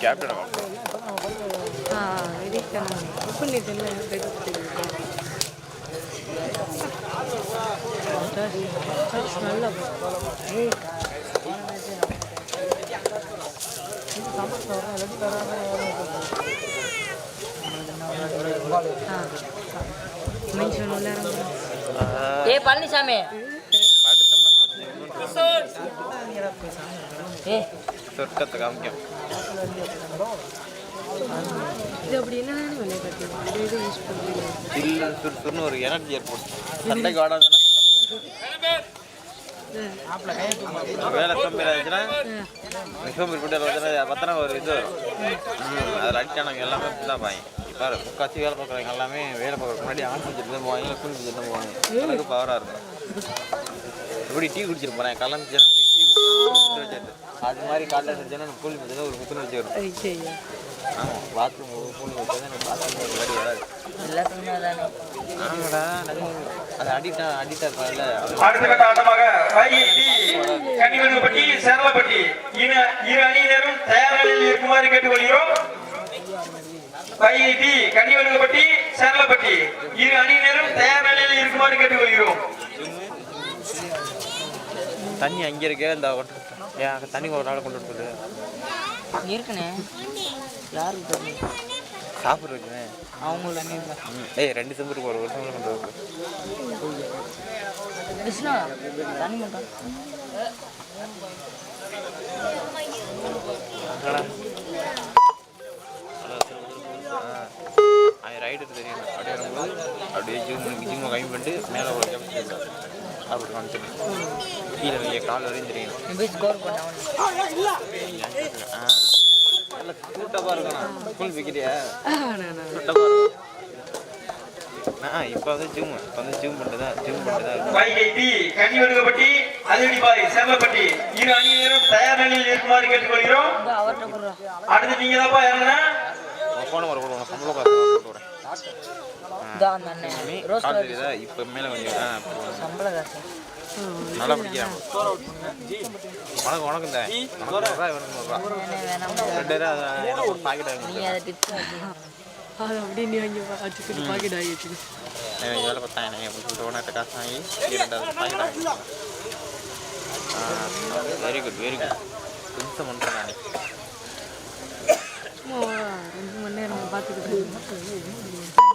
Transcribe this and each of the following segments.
Captain நல்ல mention உள்ள ஏ பழனிசாமி. ஏ சொர்க்கத்தை காமிக்கும் சில்லு சுறுசுறுன்னு ஒரு எனர்ஜி ஏற்படும் சண்டைக்கு ஆடாதுன்னா வேலை சோம்பேறி ஆச்சுன்னா சோம்பேறி போட்டு வச்சுன்னா பார்த்தா ஒரு இது வரும் அதில் அடிச்சானவங்க எல்லாமே இப்படி தான் பாய் இப்போ முக்காசி வேலை பார்க்குறவங்க எல்லாமே வேலை பார்க்குறதுக்கு முன்னாடி ஆன் செஞ்சுட்டு தான் போவாங்க கூலி செஞ்சுட்டு தான் போவாங்க எனக்கு பவராக இருக்கும் எப்படி டீ குடிச்சிட்டு போகிறேன் கலந்து டீ குடிச்சிட்டு வச்சுட்டு அது மாதிரி காலையில் செஞ்சேன்னா கூலி செஞ்சா ஒரு முத்துன்னு வச்சு வரும் ஆமாம் பாத்ரூம் ஒரு கூலி வச்சா எனக்கு பாத்ரூம் ஒரு வழி வராது. ஆமாடா. அது அடிட்டா அடிட்டா இருப்பாங்கல்ல. அடுத்த கட்ட ஆட்டமாக வைகை கன்னிவெடுப்பட்டி சேரலப்பட்டி. இரு இரு அணியினரும் தயார் நிலையில் இருக்குமாறு கேட்டுக்கொள்கிறோம். வைகை டி கன்னிவெடுப்பட்டி சேரலப்பட்டி. இரு அணியினரும் தயார் நிலையில் இருக்குமாறு கேட்டுக்கொள்கிறோம். தண்ணி அங்கே இருக்கே இந்த ஏன் தண்ணி ஒரு நாள் கொண்டு சொல்லு இருக்குண்ணே யாருக்கு தெரியும் சாப்பிட்ற வைக்கிறேன் அவங்களுமே ஏய் ரெண்டு செம்பருக்கு ஒரு செம்பரு கொண்டு வர கிருஷ்ணா தண்ணி மட்டும் அது ரைடர் தெரியும் அப்படியே வரும்போது அப்படியே ஜூம் பண்ணி ஜூம் கம்மி பண்ணிட்டு மேலே ஒரு கேப்டன் அப்படி காமிச்சிடும் கீழே வைக்க கால் வரையும் தெரியும் நல்ல கூட்டமாக இருக்கணும். ஸ்கூல் பிக்கிறியா நான் கூட்டமாக இருக்கும் இப்போ வந்து ஜூம் இப்போ வந்து ஜூம் பண்ணிட்டு தான் ஜூம் பண்ணிட்டு தான் வைகை டி கன்னிவெடுப்பட்டி அதிரடிப்பாறை சேரலப்பட்டி இரு அணியினரும் தயார் நிலையில் இருக்குமாறு கேட்டுக்கொள்கிறோம். அவர்கிட்ட கொடுறா அடுத்து நீங்க தான்ப்பா இறங்குனா ஃபோனை வர கொடுங்க சம்பளம் போட்டு விட்றேன். அந்த அண்ணன். ரோஸ் தெரியுதா இப்போ மேலே கொஞ்சம் நல்லா பிடிக்கிறான் நூறுரூவா இவனுக்கு நூறுரூவா வேணாம் பாக்கெட் அதை டிப்ஸ் அது அப்படியே நீ வாங்கி வச்சுக்கிட்டு பாக்கெட் ஆகிடுச்சு எனக்கு வேலை பார்த்தா எனக்கு அப்படின்னு சொல்லிட்டு உனக்கு காசு வாங்கி இரண்டாவது packet very good very good கொஞ்சம் பண்ணுறேன் நான் சும்மா ரெண்டு மணி நேரம் பார்த்துக்கிட்டு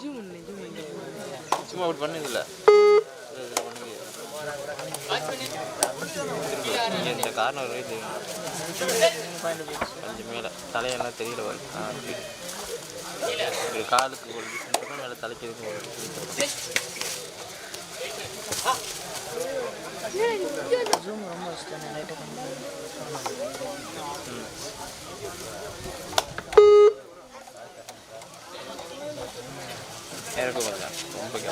ஜூம் பண்ணு ஜூம் பண்ணு சும்மா அப்படி பண்ணுதில்ல இந்த கார்னர் தெரியும் கொஞ்சம் மேலே. தலையெல்லாம் தெரியல. இது. காலுக்கு ஒரு மேலே தலைக்கு இருக்கும் ஒரு ரொம்ப வச்சுட்டேன் லைட்டாக கம்மி இறக்கும் கொஞ்சம் ரொம்ப அது கேப் ஸ்கோர் என்னண்ணே ஆ ஜூம் ஜூம் மேலே மேலே தூக்கு மேலே தூக்கு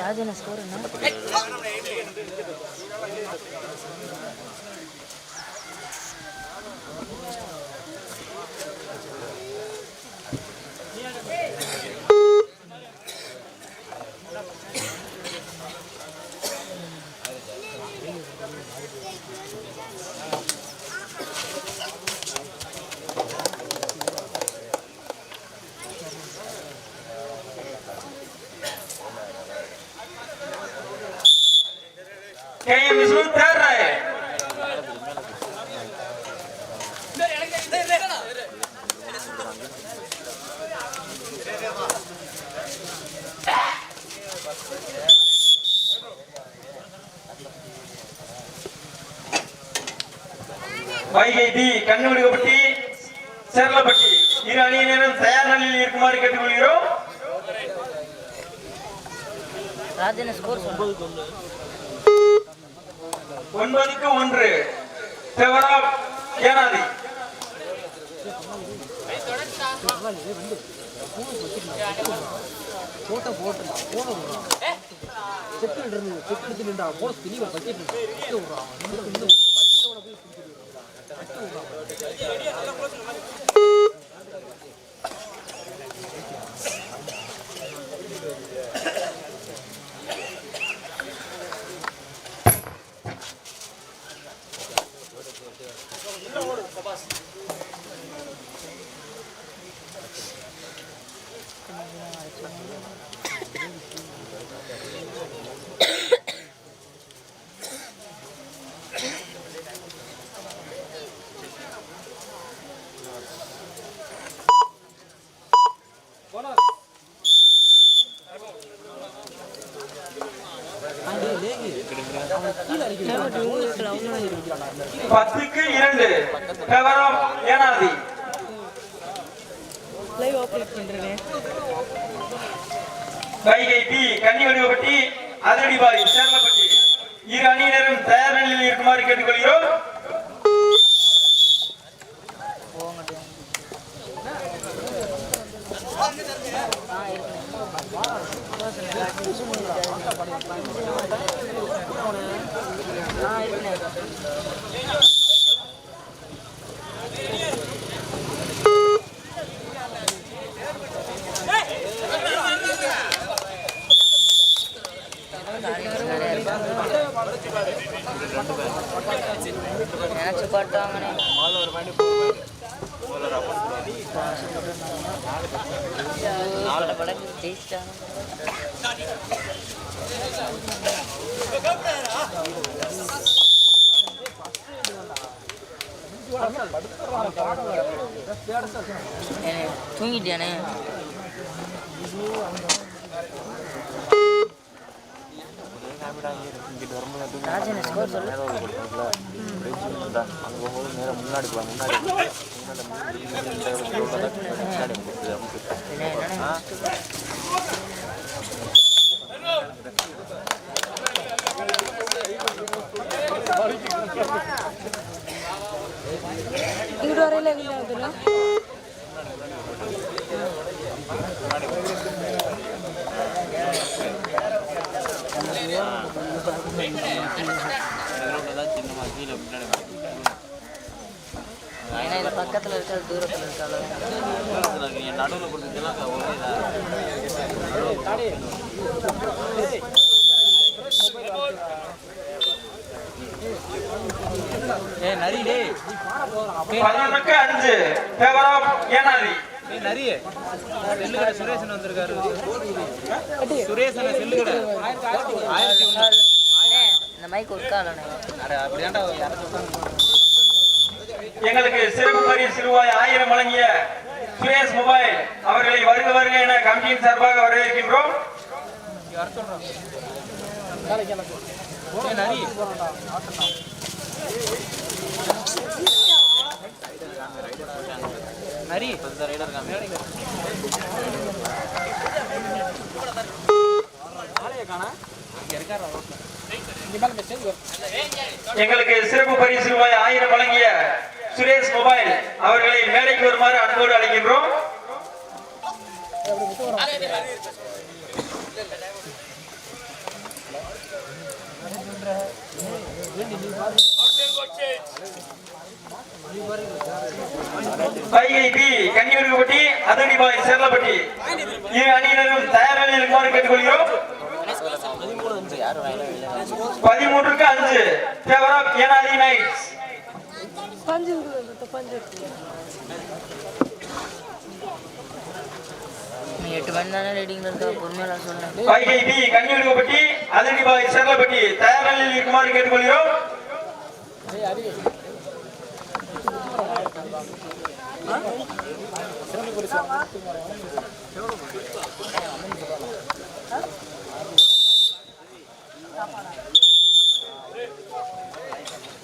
ராஜன ஸ்கோர் என்ன வைகை டி கண்ணுடிக்கப்பட்டி சேரலப்பட்டி. இரு அணியினரும் தயார் நிலையில் இருக்குமாறு கேட்டுக்கொள்கிறோம். ஒன்பதுக்கு ஒன்று. செவராப் ஏனாதி. பத்துக்கு இரண்டு. செவராப் ஏனாதி? வைகை பி கன்னிவடிவப்பட்டி அதிரடிபாய் சேரலப்பட்டி இரு அணியினரும் தயார் நிலையில் இருக்குமாறு கேட்டுக்கொள்கிறோம். இருக்குண்ணே நினைச்சு பாட்டாங்கண்ணே நாலு தூங்கிட்டியானே? முன்னாடி போ முன்னாடி முன்னாடி என்ன என்னண்ணே இங்கிட்டு வரையில எங்கே ஆகுதுல்ல சின்னமாக கீழே முன்னாடி ஏன்னா இது இருக்கிற தூரத்தில் இருக்கால என் நடுவில் இதாக ஏ நரி டே பதினொன்றுக்கு அஞ்சு ஃபேவர் ஆஃப் ஏனாதி ஏ நரி? செல்லுகடை சுரேசன் வந்திருக்காரு. சுரேசன் செல்லுகடை ஆயிரத்தி ஒன்று இந்த மைக் ஒர்க்காலண்ணே அட அப்படியாண்டா சொல்றாங்க எங்களுக்கு சிறப்பு பரிசு ரூபாய் ஆயிரம் வழங்கிய சுரேஷ் மொபைல் அவர்களை வருக வருக என கமிட்டியின் சார்பாக வரவேற்கின்றோம். நரி ரைடர் எங்களுக்கு சிறப்பு பரிசு ரூபாய் ஆயிரம் வழங்கிய சுரேஷ் மொபைல் அவர்களை மேடைக்கு வருமாறு அன்போடு அழைக்கின்றோம். வைகை பி கன்னியூர்பட்டி அதனிபாய் சேர்லப்பட்டி. இரு அணியினரும் தயார் நிலையில் இருக்குமாறு கேட்டுக்கொள்கிறோம். பதிமூன்றுக்கு அஞ்சு. தேவரா ஆஃப் ஏனாதி நைட்ஸ் பஞ்சு இருக்குது பஞ்சு இருக்குது நீ எட்டு மணி தானே ரெடிங்கில் இருக்கா? நான் சொன்னேன் வைகை பி கன்னியூர்பட்டி அதனிபாய் சேரலப்பட்டி தயார் நிலையில் இருக்குமாறு கேட்டுக்கொள்கிறோம்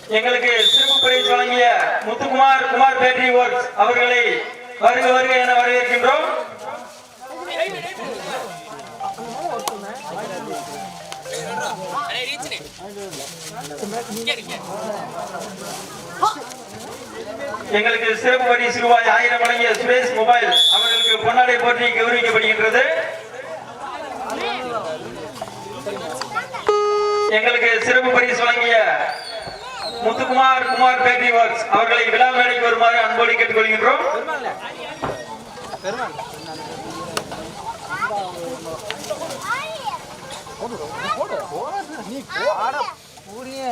எங்களுக்கு சிறப்பு பரிசு வழங்கிய முத்துக்குமார் குமார் பேட்டரி ஒர்க்ஸ் அவர்களை வருக வருக என வரவேற்கின்றோம். எங்களுக்கு சிறப்பு வரி சிறுவாய் ஆயிரம் வழங்கிய சுரேஷ் மொபைல் அவர்களுக்கு பொன்னாடை போற்றி கௌரவிக்கப்படுகின்றது. எங்களுக்கு சிறப்பு பரிசு வழங்கிய முத்துக்குமார் குமார் பேபி ஒர்க்ஸ் அவர்களை விழா மேடைக்கு வருமாறு அன்போடு கேட்டுக்கொள்கின்றோம் பெருமாள் நீ போட பூரிய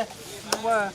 நீலாம்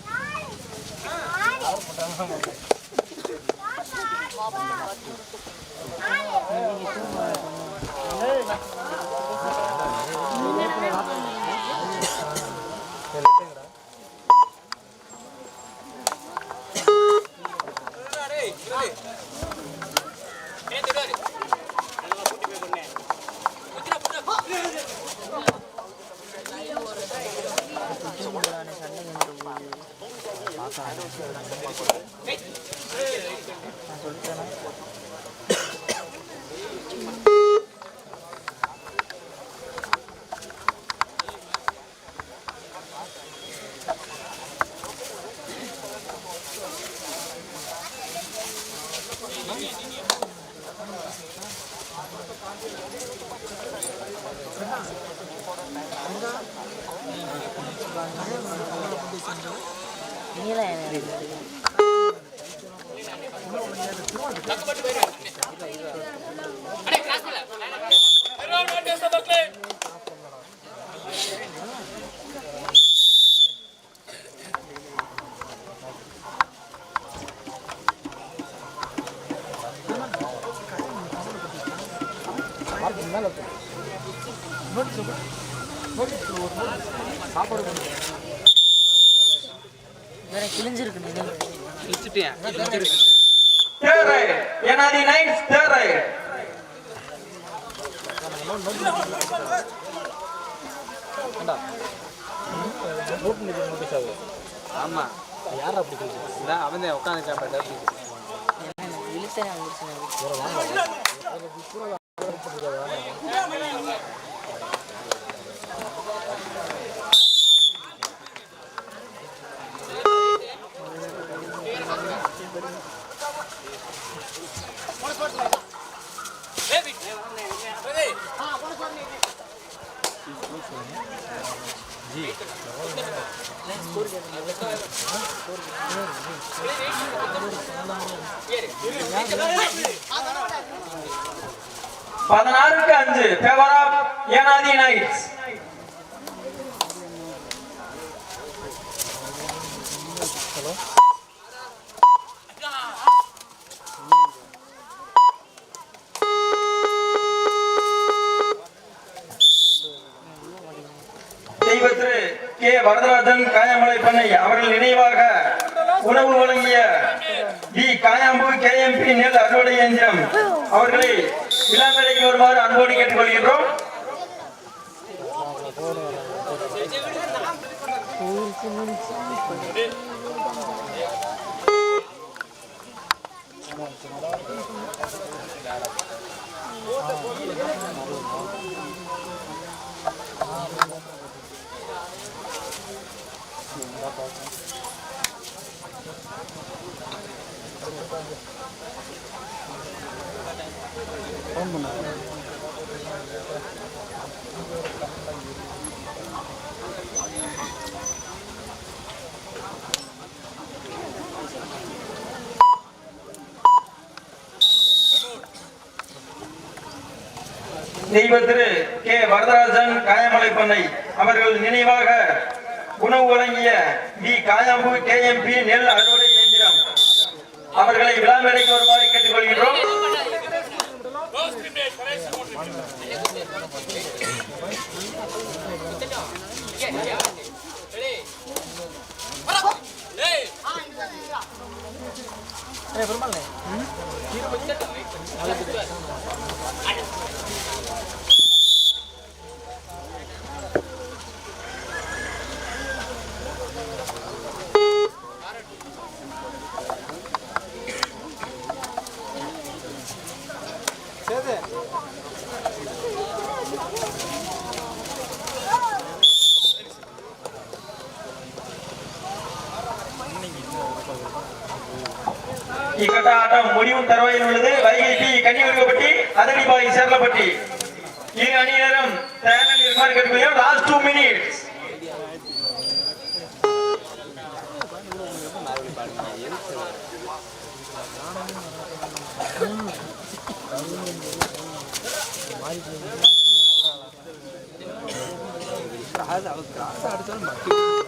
Third right. Yanadi Knights, third right. ஆமா யார் அப்படி இதான் அவன் தான் உட்காந்து சாப்பிட்டா இழுத்தேன் பதினாறுக்கு அஞ்சு ஃபேவர் ஆஃப் ஏனாதி நைட்ஸ் தெய்வத்திரு கே. வரதராஜன் காயமலை பண்ணை அவர்கள் நினைவாக உணவு வழங்கிய வி. காயாம்பு கேஎம்பி நெல் அறுவடை இயந்திரம். அவர்களை விழாமேடைக்கு வருமாறு அன்போடு கேட்டுக்கொள்கின்றோம். தெய்வத்திரு கே. வரதராஜன் காயமலை பண்ணை. அவர்கள் நினைவாக உணவு வழங்கிய வி காயாம்பு கேஎம்பி நெல் அறுவடை இயந்திரம். அவர்களை விழா மேடைக்கு வருமாறு கேட்டுக்கொள்கின்றோம். பெருமாள் முடிவும் தருவாயில் உள்ளது. வைகை டி கன்னிவர்கப்பட்டி அதனிபாய் சேர்லப்பட்டி. இரு அணியினரும் தயாரில் இருமாறு கேட்டுக்கொள்கிறோம் last two minutes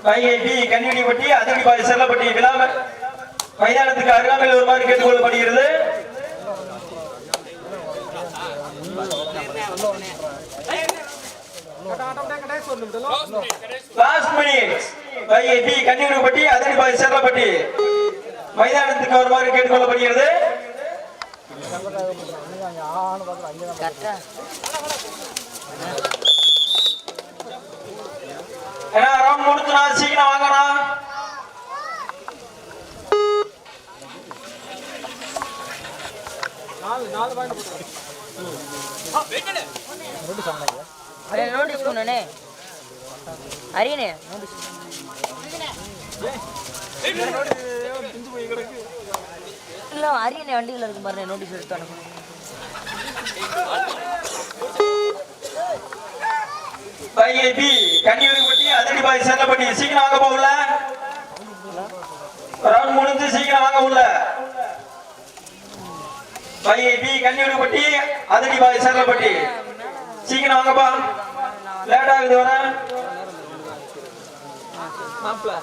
Vaigai D கன்னிவடிப்பட்டி அதனிபாய் சேர்லப்பட்டி விழாமல் மைதானத்துக்கு அருகாமையில் வருமாறு கேட்டுக்கொள்ளப்படுகிறது. லாஸ்ட் மினிட்ஸ் வைஏபி கன்னியூர்பட்டி அதனிபாய் சேரலப்பட்டி மைதானத்துக்கு வருமாறு கேட்டுக்கொள்ளப்படுகிறது. ஏன்னா ரவுண்ட் முடிச்சுனா சீக்கிரம் வாங்கண்ணா. நோட்டீஸ் பண்ணனே அரியனே நோட்டீஸ் இல்ல அரியனே வண்டிகள் இருக்கு பாருங்க நோட்டீஸ் எடுத்து அனுப்பு. வைஏபி கன்னியூர்பட்டி அதனிபாய் சேரலப்பட்டி சீக்கிரம் வாங்க போகல. ரவுண்ட் முடிஞ்சு சீக்கிரம் வாங்க உள்ள வைஏபி கன்னியூர்பட்டி அதனிபாய் சேரலப்பட்டி சீக்கிரம் வாங்கப்பா. லேட் ஆகுது வர. மாப்பிள்ள